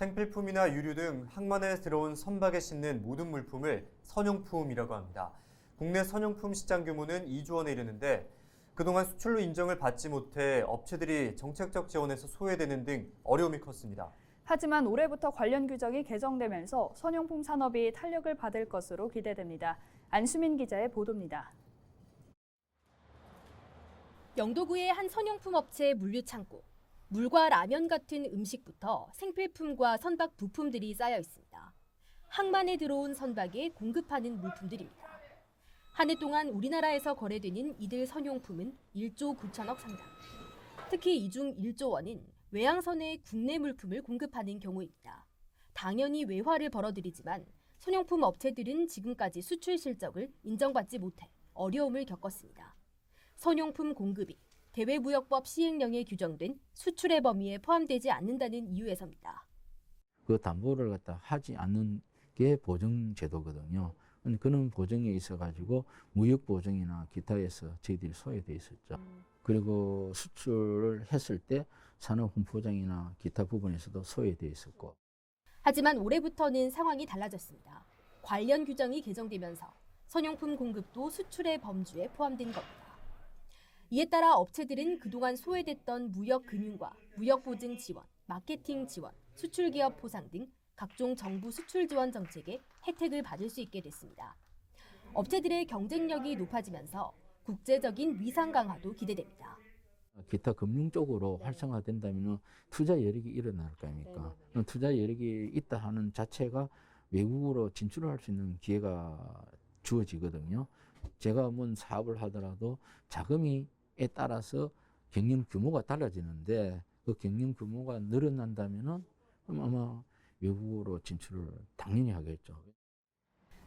생필품이나 유류 등 항만에 들어온 선박에 싣는 모든 물품을 선용품이라고 합니다. 국내 선용품 시장 규모는 2조 원에 이르는데 그동안 수출로 인정을 받지 못해 업체들이 정책적 지원에서 소외되는 등 어려움이 컸습니다. 하지만 올해부터 관련 규정이 개정되면서 선용품 산업이 탄력을 받을 것으로 기대됩니다. 안수민 기자의 보도입니다. 영도구의 한 선용품 업체 물류 창고. 물과 라면 같은 음식부터 생필품과 선박 부품들이 쌓여 있습니다. 항만에 들어온 선박에 공급하는 물품들입니다. 한 해 동안 우리나라에서 거래되는 이들 선용품은 1조 9천억 상당. 특히 이 중 1조 원은 외항선에 국내 물품을 공급하는 경우입니다. 당연히 외화를 벌어들이지만 선용품 업체들은 지금까지 수출 실적을 인정받지 못해 어려움을 겪었습니다. 선용품 공급이 대외무역법 시행령에 규정된 수출의 범위에 포함되지 않는다는 이유에서입니다. 그 담보를 갖다 하지 않는 게 보증 제도거든요. 그런 보증에 있어 가지고 무역 보증이나 기타에서 저희들이 소외돼 있었죠. 그리고 수출을 했을 때 산업 훈포장이나 기타 부분에서도 소외돼 있었고 하지만 올해부터는 상황이 달라졌습니다. 관련 규정이 개정되면서 선용품 공급도 수출의 범주에 포함된 겁니다. 이에 따라 업체들은 그동안 소외됐던 무역 금융과 무역 보증 지원, 마케팅 지원, 수출 기업 포상 등 각종 정부 수출 지원 정책의 혜택을 받을 수 있게 됐습니다. 업체들의 경쟁력이 높아지면서 국제적인 위상 강화도 기대됩니다. 기타 금융 쪽으로 활성화된다면 투자 여력이 일어날 거 아닙니까? 그럼 투자 여력이 있다 하는 자체가 외국으로 진출할 수 있는 기회가 주어지거든요. 제가 뭔 사업을 하더라도 자금이에 따라서 경영 규모가 달라지는데 그 경영 규모가 늘어난다면은 아마 외국으로 진출을 당연히 하겠죠.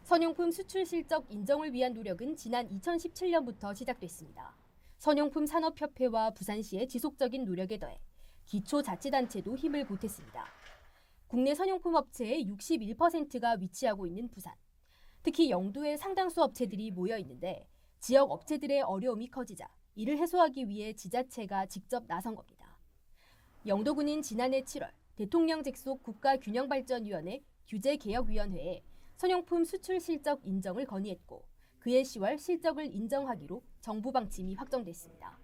선용품 수출 실적 인정을 위한 노력은 지난 2017년부터 시작됐습니다. 선용품 산업협회와 부산시의 지속적인 노력에 더해 기초자치단체도 힘을 보탰습니다. 국내 선용품 업체의 61%가 위치하고 있는 부산. 특히 영도에 상당수 업체들이 모여 있는데 지역 업체들의 어려움이 커지자 이를 해소하기 위해 지자체가 직접 나선 겁니다. 영도구는 지난해 7월 대통령 직속 국가균형발전위원회 규제개혁위원회에 선용품 수출 실적 인정을 건의했고 그해 10월 실적을 인정하기로 정부 방침이 확정됐습니다.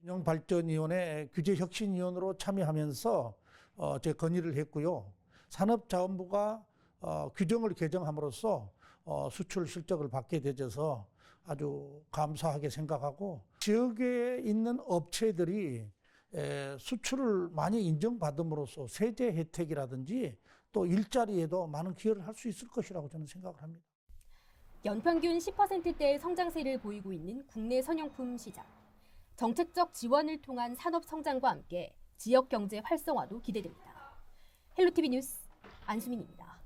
균형발전위원회 규제혁신위원으로 참여하면서 어, 제 건의를 했고요. 산업자원부가 어, 규정을 개정함으로써 어, 수출 실적을 받게 되져서 아주 감사하게 생각하고 지역에 있는 업체들이 에, 수출을 많이 인정받음으로써 세제 혜택이라든지 또 일자리에도 많은 기여를 할 수 있을 것이라고 저는 생각을 합니다. 연평균 10%대의 성장세를 보이고 있는 국내 선용품 시장. 정책적 지원을 통한 산업 성장과 함께 지역 경제 활성화도 기대됩니다. 헬로티비 뉴스 안수민입니다.